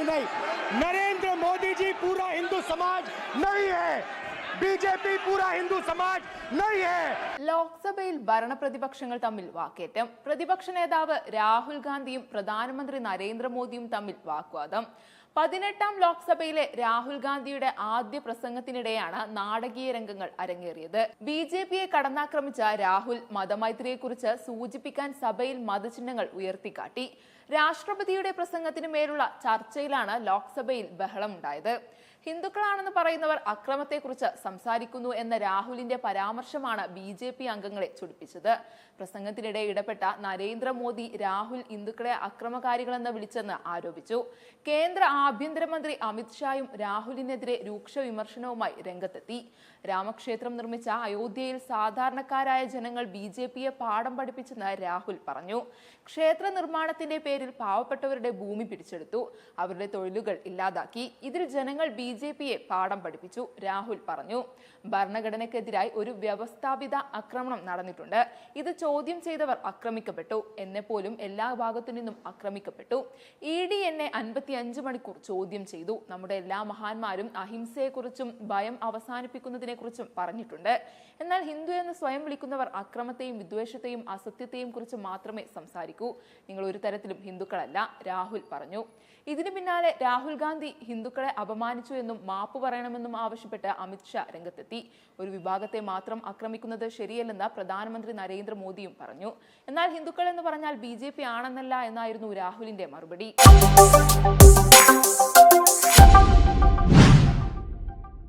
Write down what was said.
नहीं नहीं नरेंद्र मोदी जी पूरा हिंदू समाज नहीं है बीजेपी पूरा हिंदू समाज नहीं है ലോക്സഭയിൽ ഭരണപ്രതിപക്ഷങ്ങൾ തമ്മിൽ വാക്കേറ്റം പ്രതിപക്ഷ നേതാവ് രാഹുൽ ഗാന്ധിയും പ്രധാനമന്ത്രി നരേന്ദ്രമോദിയും തമ്മിൽ വാഗ്വാദം പതിനെട്ടാം ലോക്സഭയിലെ രാഹുൽ ഗാന്ധിയുടെ ആദ്യ പ്രസംഗത്തിനിടെയാണ് നാടകീയ രംഗങ്ങൾ അരങ്ങേറിയത്. ബി ജെ പിയെ കടന്നാക്രമിച്ച രാഹുൽ മതമൈത്രിയെക്കുറിച്ച് സൂചിപ്പിക്കാൻ സഭയിൽ മതചിഹ്നങ്ങൾ ഉയർത്തിക്കാട്ടി. രാഷ്ട്രപതിയുടെ പ്രസംഗത്തിന് മേലുള്ള ചർച്ചയിലാണ് ലോക്സഭയിൽ ബഹളമുണ്ടായത്. ഹിന്ദുക്കളാണെന്ന് പറയുന്നവർ അക്രമത്തെക്കുറിച്ച് സംസാരിക്കുന്നു എന്ന രാഹുലിന്റെ പരാമർശമാണ് ബി ജെ പി അംഗങ്ങളെ ചൊടിപ്പിച്ചത്. പ്രസംഗത്തിനിടെ ഇടപെട്ട നരേന്ദ്രമോദി രാഹുൽ ഹിന്ദുക്കളെ അക്രമകാരികളെന്ന് വിളിച്ചെന്ന് ആരോപിച്ചു. കേന്ദ്ര ആഭ്യന്തരമന്ത്രി അമിത്ഷായും രാഹുലിനെതിരെ രൂക്ഷ വിമർശനവുമായി രംഗത്തെത്തി. രാമക്ഷേത്രം നിർമ്മിച്ച അയോധ്യയിൽ സാധാരണക്കാരായ ജനങ്ങൾ ബി ജെ പിയെ പാഠം പഠിപ്പിച്ചെന്ന് രാഹുൽ പറഞ്ഞു. ക്ഷേത്ര നിർമ്മാണത്തിന്റെ പേരിൽ പാവപ്പെട്ടവരുടെ ഭൂമി പിടിച്ചെടുത്തു. അവരുടെ തൊഴിലുകൾ ഇല്ലാതാക്കി. ഇതിൽ ജനങ്ങൾ ബി ജെ പിയെ പാഠം പഠിപ്പിച്ചു രാഹുൽ പറഞ്ഞു. ഭരണഘടനയ്ക്കെതിരായി ഒരു വ്യവസ്ഥാപിത ആക്രമണം നടന്നിട്ടുണ്ട്. ഇത് ചോദ്യം ചെയ്തവർ ആക്രമിക്കപ്പെട്ടു. എന്നെ പോലും എല്ലാ ഭാഗത്തു നിന്നും ആക്രമിക്കപ്പെട്ടു. ഇ ഡി എന്നെ അൻപത്തി അഞ്ച് മണിക്കൂർ ചോദ്യം ചെയ്തു. നമ്മുടെ എല്ലാ മഹാന്മാരും അഹിംസയെക്കുറിച്ചും ഭയം അവസാനിപ്പിക്കുന്നതിനെക്കുറിച്ചും പറഞ്ഞിട്ടുണ്ട്. എന്നാൽ ഹിന്ദു എന്ന് സ്വയം വിളിക്കുന്നവർ അക്രമത്തെയും വിദ്വേഷത്തെയും അസത്യത്തെയും കുറിച്ച് മാത്രമേ സംസാരിക്കൂ. നിങ്ങൾ ഒരു തരത്തിലും ഹിന്ദുക്കളല്ല രാഹുൽ പറഞ്ഞു. ഇതിനു പിന്നാലെ രാഹുൽ ഗാന്ധി ഹിന്ദുക്കളെ അപമാനിച്ചു എന്നും മാപ്പ് പറയണമെന്നും ആവശ്യപ്പെട്ട് അമിത്ഷാ രംഗത്തെത്തി. ഒരു വിഭാഗത്തെ മാത്രം ആക്രമിക്കുന്നത് ശരിയല്ലെന്ന് പ്രധാനമന്ത്രി നരേന്ദ്രമോദിയും പറഞ്ഞു. എന്നാൽ ഹിന്ദുക്കൾ എന്ന് പറഞ്ഞാൽ ബി ആണെന്നല്ല എന്നായിരുന്നു രാഹുലിന്റെ മറുപടി.